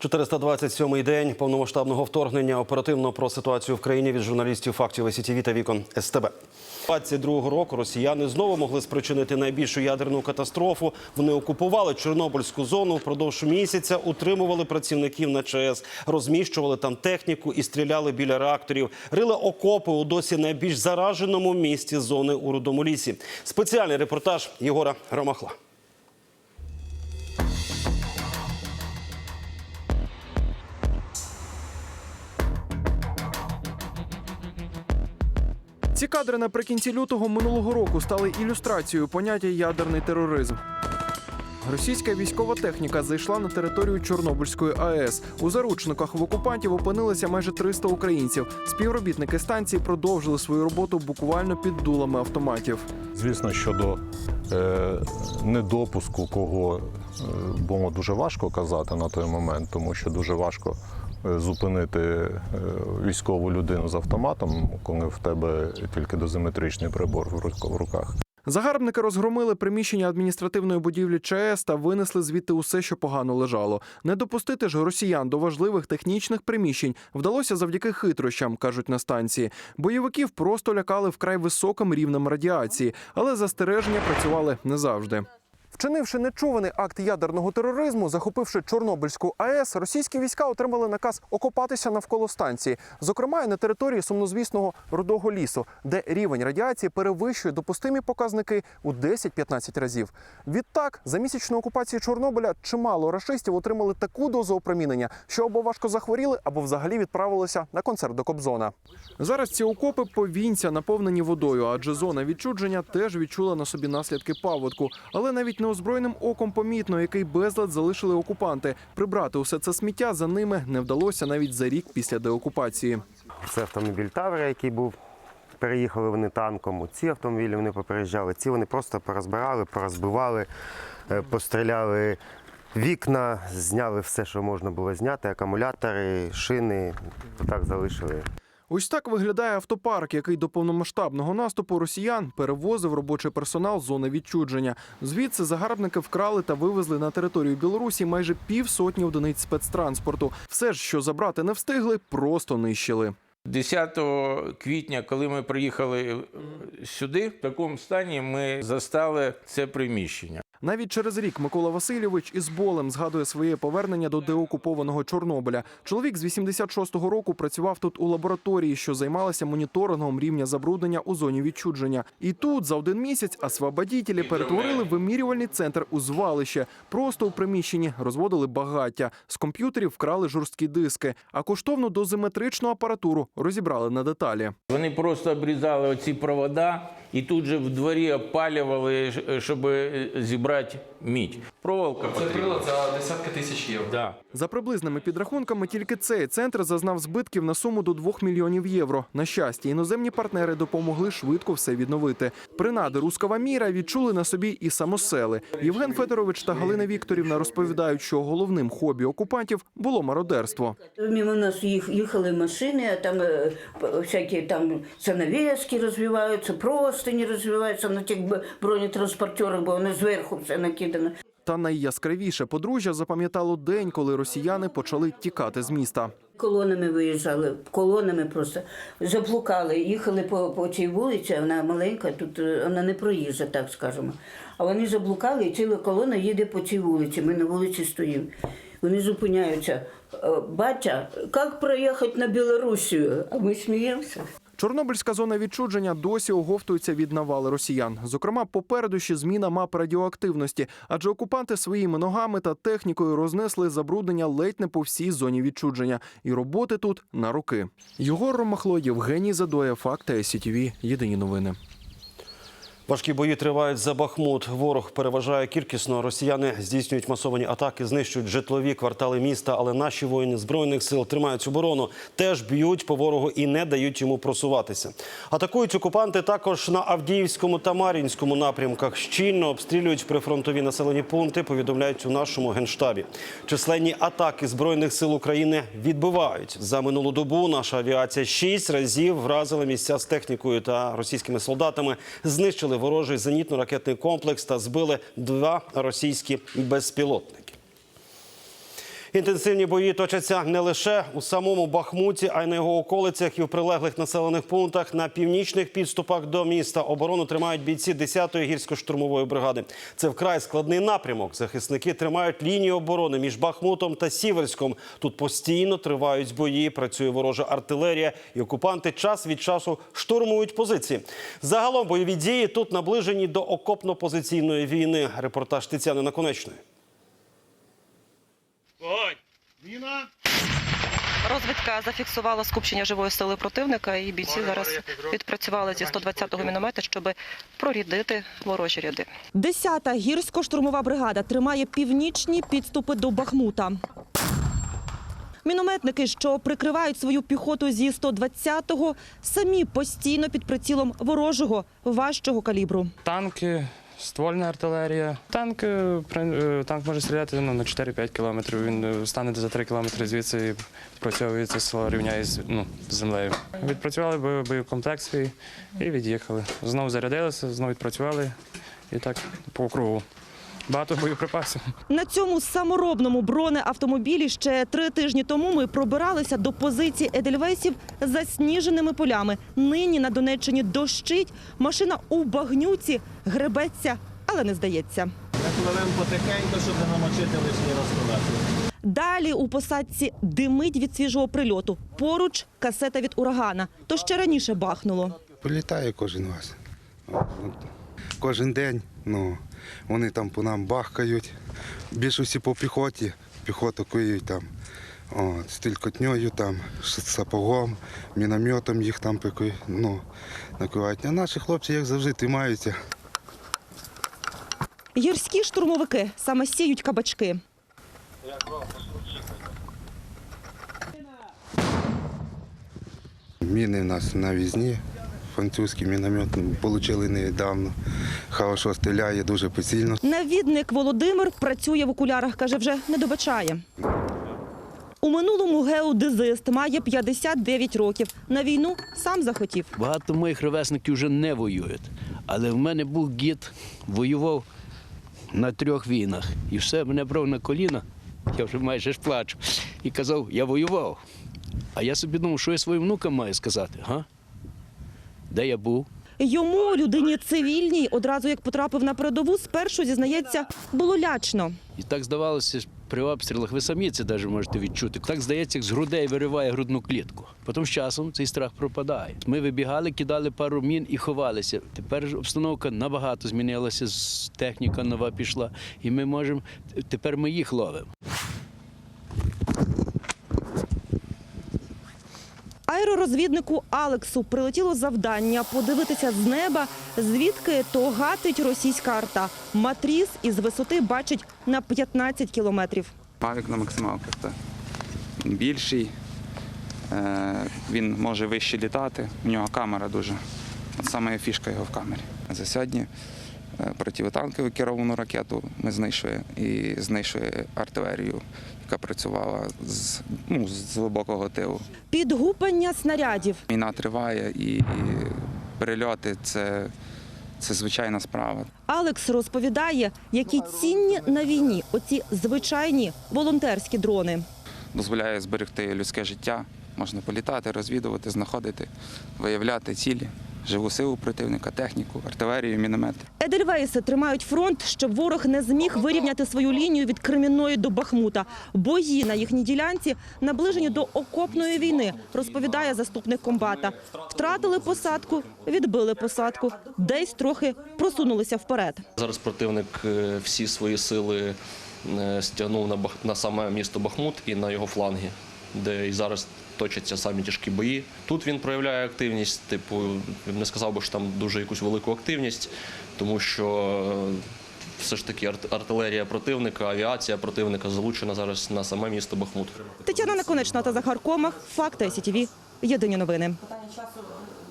427-й день повномасштабного вторгнення. Оперативно про ситуацію в країні від журналістів фактів СІТВ та вікон СТБ. 22-го року росіяни знову могли спричинити найбільшу ядерну катастрофу. Вони окупували Чорнобильську зону впродовж місяця, утримували працівників на ЧАЕС, розміщували там техніку і стріляли біля реакторів. Рили окопи у досі найбільш зараженому місті зони у Рудому лісі. Спеціальний репортаж Єгора Ромахла. Ці кадри наприкінці лютого минулого року стали ілюстрацією поняття ядерний тероризм. Російська військова техніка зайшла на територію Чорнобильської АЕС. У заручниках в окупантів опинилися майже 300 українців. Співробітники станції продовжили свою роботу буквально під дулами автоматів. Звісно, щодо е, недопуску кого е, було дуже важко казати на той момент, тому що дуже важко зупинити е, військову людину з автоматом, коли в тебе тільки дозиметричний прибор в руках. Загарбники розгромили приміщення адміністративної будівлі ЧАЕС та винесли звідти усе, що погано лежало. Не допустити ж росіян до важливих технічних приміщень вдалося завдяки хитрощам, кажуть на станції. Бойовиків просто лякали вкрай високим рівнем радіації, але застереження працювали не завжди. Вчинивши нечуваний акт ядерного тероризму, захопивши Чорнобильську АЕС, російські війська отримали наказ окопатися навколо станції, зокрема і на території сумнозвісного рудого лісу, де рівень радіації перевищує допустимі показники у 10-15 разів. Відтак, за місячну окупацію Чорнобиля чимало рашистів отримали таку дозу опромінення, що або важко захворіли, або взагалі відправилися на концерт до Кобзона. Зараз ці окопи повінця наповнені водою, адже зона відчудження теж відчула на собі наслідки паводку. Але навіть неозброєним оком помітно, який безлад залишили окупанти. Прибрати усе це сміття за ними не вдалося навіть за рік після деокупації. Це автомобіль Тавра, який був. Переїхали вони танком. Ці автомобілі вони попереїжджали. Ці вони просто порозбирали, порозбивали, е, постріляли вікна, зняли все, що можна було зняти, акумулятори, шини. Так залишили. Ось так виглядає автопарк, який до повномасштабного наступу росіян перевозив робочий персонал з зони відчудження. Звідси загарбники вкрали та вивезли на територію Білорусі майже півсотні одиниць спецтранспорту. Все ж, що забрати не встигли, просто нищили. 10 квітня, коли ми приїхали е, сюди, в такому стані ми застали це приміщення. Навіть через рік Микола Васильович із болем згадує своє повернення до деокупованого Чорнобиля. Чоловік з 86-го року працював тут у лабораторії, що займалася моніторингом рівня забруднення у зоні відчудження. І тут за один місяць освободітелі перетворили вимірювальний центр у звалище. Просто у приміщенні розводили багаття. З комп'ютерів вкрали жорсткі диски, а коштовну дозиметричну апаратуру розібрали на деталі. Вони просто обрізали оці провода і тут же в дворі опалювали, е, щоб зібрати мідь. Проволока Це потрібна. прилад за десятки тисяч євро. Да. За приблизними підрахунками, тільки цей центр зазнав збитків на суму до 2 мільйонів євро. На щастя, іноземні партнери допомогли швидко все відновити. Принади рускава міра відчули на собі і самосели. Євген Федорович та Галина Вікторівна розповідають, що головним хобі окупантів було мародерство. Мимо нас їх, їхали машини, а там е, всякі там занавески розвиваються, простині розвиваються на тих б- бронетранспортерах, бо вони зверху все накидано. Та найяскравіше подружжя запам'ятало день, коли росіяни почали тікати з міста. Колонами виїжджали, колонами просто заблукали, їхали по, по цій вулиці, вона маленька, тут е, вона не проїжджа, так скажемо. А вони заблукали, і ціла колона їде по цій вулиці. Ми на вулиці стоїмо. Вони зупиняються. «Е, Батя, як проїхати на Білорусію? А ми сміємося. Чорнобильська зона відчудження досі оговтується від навали росіян. Зокрема, попереду ще зміна мап радіоактивності, адже окупанти своїми ногами та технікою рознесли забруднення ледь не по всій зоні відчудження. І роботи тут на руки. Єгор Ромахло, Євгеній Задоя, Факти СІТВ. Єдині новини. Важкі бої тривають за Бахмут. Ворог переважає кількісно. Росіяни здійснюють масовані атаки, знищують житлові квартали міста. Але наші воїни збройних сил тримають оборону, теж б'ють по ворогу і не дають йому просуватися. Атакують окупанти також на Авдіївському та Мар'їнському напрямках. Щільно обстрілюють прифронтові населені пункти. Повідомляють у нашому генштабі. Численні атаки збройних сил України відбивають за минулу добу. Наша авіація шість разів вразила місця з технікою та російськими солдатами. Знищили ворожий зенітно-ракетний комплекс та збили два російські безпілотники. Інтенсивні бої точаться не лише у самому Бахмуті, а й на його околицях і в прилеглих населених пунктах на північних підступах до міста. Оборону тримають бійці 10-ї гірсько-штурмової бригади. Це вкрай складний напрямок. Захисники тримають лінію оборони між Бахмутом та Сіверськом. Тут постійно тривають бої, працює ворожа артилерія, і окупанти час від часу штурмують позиції. Загалом бойові дії тут наближені до окопно-позиційної війни. Репортаж Тетяни Наконечної. Розвідка зафіксувала скупчення живої сили противника, і бійці зараз відпрацювали зі 120-го міномета, щоб прорідити ворожі ряди. Десята гірсько-штурмова бригада тримає північні підступи до Бахмута. Мінометники, що прикривають свою піхоту зі 120-го, самі постійно під прицілом ворожого важчого калібру. Танки, ствольна артилерія. Танк, е, е, танк може стріляти ну, на 4-5 кілометрів. Він е, стане за 3 кілометри звідси і працьовує це село рівняє з, ну, землею. Відпрацювали бо- боєкомплект свій і від'їхали. Знову зарядилися, знову відпрацювали і так по кругу. Багато боєприпасів. На цьому саморобному бронеавтомобілі ще три тижні тому ми пробиралися до позиції Едельвейсів засніженими полями. Нині на Донеччині дощить, машина у багнюці гребеться, але не здається. потихеньку, щоб не намочити лишній раз Далі у посадці димить від свіжого прильоту. Поруч касета від урагана. То ще раніше бахнуло. Прилітає кожен раз. От, Кожен день. Ну, вони там по нам бахкають. Більшості по піхоті. Піхоту киють там. От, стрількотньою, там, сапогом, мінометом їх там пикують, ну, накривають. А наші хлопці, як завжди, тримаються. Гірські штурмовики саме сіють кабачки. Міни в нас на візні. Французький міномет отримали недавно. Хорошо стріляє, дуже поцільно. Навідник Володимир працює в окулярах, каже, вже не добачає. У минулому геодезист має 59 років. На війну сам захотів. Багато моїх ровесників вже не воюють. Але в мене був гід, воював на трьох війнах. І все, мене брав на коліна, я вже майже ж плачу. І казав, я воював. А я собі думав, що я своїм внукам маю сказати, га? Де я був? Йому, людині цивільній, одразу як потрапив на передову, спершу зізнається, було лячно. І так здавалося, при обстрілах ви самі це навіть можете відчути. Так здається, як з грудей вириває грудну клітку. Потім з часом цей страх пропадає. Ми вибігали, кидали пару мін і ховалися. Тепер обстановка набагато змінилася, техніка нова пішла, і ми можемо тепер ми їх ловимо. Аеророзвіднику Алексу прилетіло завдання подивитися з неба, звідки то гатить російська арта. Матріс із висоти бачить на 15 кілометрів. Павік на максималках, так. Він більший, е, він може вище літати, у нього камера дуже. От саме фішка його в камері. За сьогодні противотанкову керовану ракету ми знайшли і знайшли артилерію, яка працювала з, ну, з глибокого тилу. Підгупання снарядів. Війна триває і перельоти це, це звичайна справа. Алекс розповідає, які цінні на війні оці звичайні волонтерські дрони. дозволяє зберегти людське життя. Можна політати, розвідувати, знаходити, виявляти цілі, живу силу противника, техніку, артилерію, міномети. Едельвейси тримають фронт, щоб ворог не зміг вирівняти свою лінію від Кремінної до Бахмута. Бої на їхній ділянці наближені до окопної війни, розповідає заступник комбата. Втратили посадку, відбили посадку, десь трохи просунулися вперед. Зараз противник е, всі свої сили е, стягнув на, Бах... на саме місто Бахмут і на його фланги, де і зараз точаться самі тяжкі бої. Тут він проявляє активність, типу, не сказав би, що там дуже якусь велику активність, тому що е, все ж таки арт- артилерія противника, авіація противника залучена зараз на саме місто Бахмут. Тетяна Наконечна та Захар Комах. Факти СІТІВІ. Єдині новини.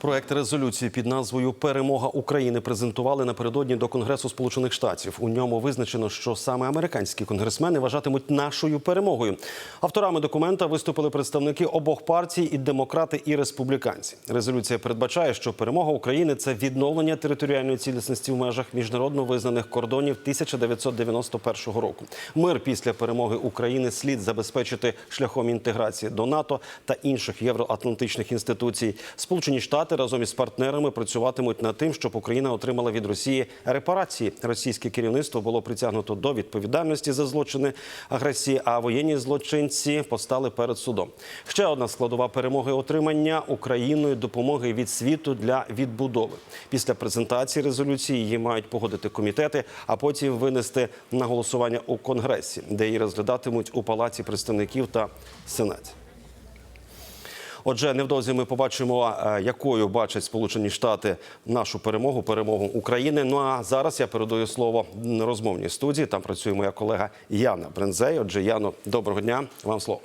Проект резолюції під назвою Перемога України презентували напередодні до Конгресу Сполучених Штатів. У ньому визначено, що саме американські конгресмени вважатимуть нашою перемогою. Авторами документа виступили представники обох партій і демократи і республіканці. Резолюція передбачає, що перемога України це відновлення територіальної цілісності в межах міжнародно визнаних кордонів 1991 року. Мир після перемоги України слід забезпечити шляхом інтеграції до НАТО та інших євроатлантичних інституцій. Сполучені Штати разом із партнерами працюватимуть над тим, щоб Україна отримала від Росії репарації. Російське керівництво було притягнуто до відповідальності за злочини агресії, а воєнні злочинці постали перед судом. Ще одна складова перемоги отримання Україною допомоги від світу для відбудови. Після презентації резолюції її мають погодити комітети, а потім винести на голосування у конгресі, де її розглядатимуть у палаці представників та сенаті. Отже, невдовзі ми побачимо, е, якою бачать Сполучені Штати нашу перемогу, перемогу України. Ну а зараз я передаю слово розмовній студії. Там працює моя колега Яна Брензей. Отже, Яно, доброго дня. Вам слово.